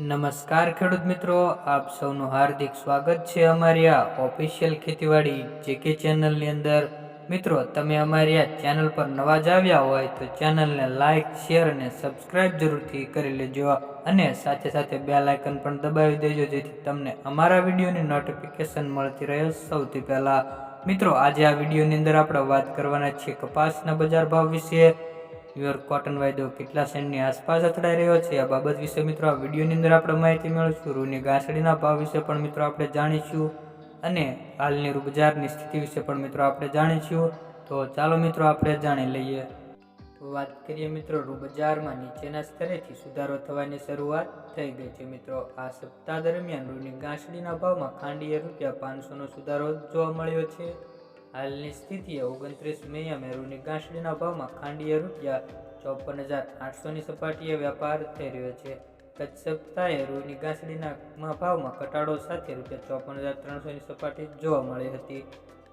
નમસ્કાર ખેડૂત મિત્રો, આપ સૌનું હાર્દિક સ્વાગત છે અમારી આ ઓફિશિયલ ખેતીવાડી જેકે ચેનલની અંદર. મિત્રો, તમે અમારી આ ચેનલ પર નવા જ આવ્યા હોય તો ચેનલને લાઇક શેર અને સબસ્ક્રાઇબ જરૂરથી કરી લેજો અને સાથે સાથે બે લાઇકન પણ દબાવી દેજો જેથી તમને અમારા વિડીયોની નોટિફિકેશન મળતી રહે સૌથી પહેલાં. મિત્રો, આજે આ વિડીયોની અંદર આપણે વાત કરવાના છીએ કપાસના બજાર ભાવ વિશે. પ્યોર કોટન વાયદો કેટલા સેન્ટની આસપાસ અથડાઈ રહ્યો છે? આ બાબત વિશે મિત્રો આ વિડીયોની અંદર આપણે માહિતી મેળવીશું. રૂની ગાંસડીના ભાવ વિશે પણ મિત્રો આપણે જાણીશું અને હાલની રૂબજારની સ્થિતિ વિશે પણ મિત્રો આપણે જાણીશું. તો ચાલો મિત્રો આપણે જાણી લઈએ. તો વાત કરીએ મિત્રો રૂ બજારમાં નીચેના સ્તરેથી સુધારો થવાની શરૂઆત થઈ ગઈ છે મિત્રો. આ સપ્તાહ દરમિયાન રૂની ગાંસડીના ભાવમાં ખાંડીએ રૂપિયા પાંચસોનો સુધારો જોવા મળ્યો છે. હાલની સ્થિતિએ ઓગણત્રીસ મેએ મેરૂની ગાંસડીના ભાવમાં ખાંડીએ રૂપિયા ચોપન હજાર આઠસોની સપાટીએ વ્યાપાર થઈ રહ્યો છે. ગત સપ્તાહે રૂની ગાંસડીના ભાવમાં ઘટાડો સાથે રૂપિયા ચોપન હજાર ત્રણસોની સપાટી જોવા મળી હતી.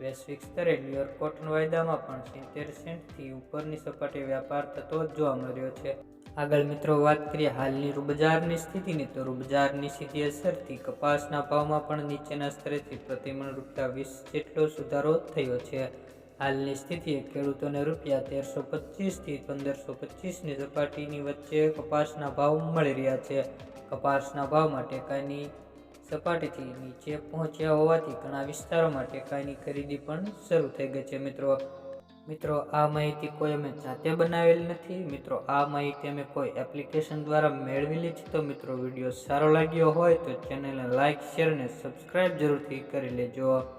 વૈશ્વિક સ્તરે ન્યુયોર્ક કોટન વાયદામાં પણ સિત્તેર સેન્ટથી ઉપરની સપાટી વ્યાપાર થતો જોવા મળ્યો છે. આગળ મિત્રો વાત કરીએ હાલની રૂબજારની સ્થિતિની, તો રૂબજારની સીધી અસરથી કપાસના ભાવમાં પણ નીચેના સ્તરેથી પ્રતિમણ રૂપિયા વીસ જેટલો સુધારો થયો છે. હાલની સ્થિતિએ ખેડૂતોને રૂપિયા તેરસો પચીસથી પંદરસો પચીસની સપાટીની વચ્ચે કપાસના ભાવ મળી રહ્યા છે. કપાસના ભાવમાં ટેકાની સપાટીથી નીચે પહોંચ્યા હોવાથી ઘણા વિસ્તારોમાં ટેકાની ખરીદી પણ શરૂ થઈ ગઈ છે, મિત્રો. મિત્રો, આ માહિતી કોઈ અમે જાતે બનાવેલ નથી. મિત્રો, આ માહિતી અમે કોઈ એપ્લિકેશન દ્વારા મેળવેલી છે. તો મિત્રો, વીડિયો સારો લાગ્યો હોય તો ચેનલને લાઇક શેર અને સબસ્ક્રાઈબ જરૂરથી કરી લેજો.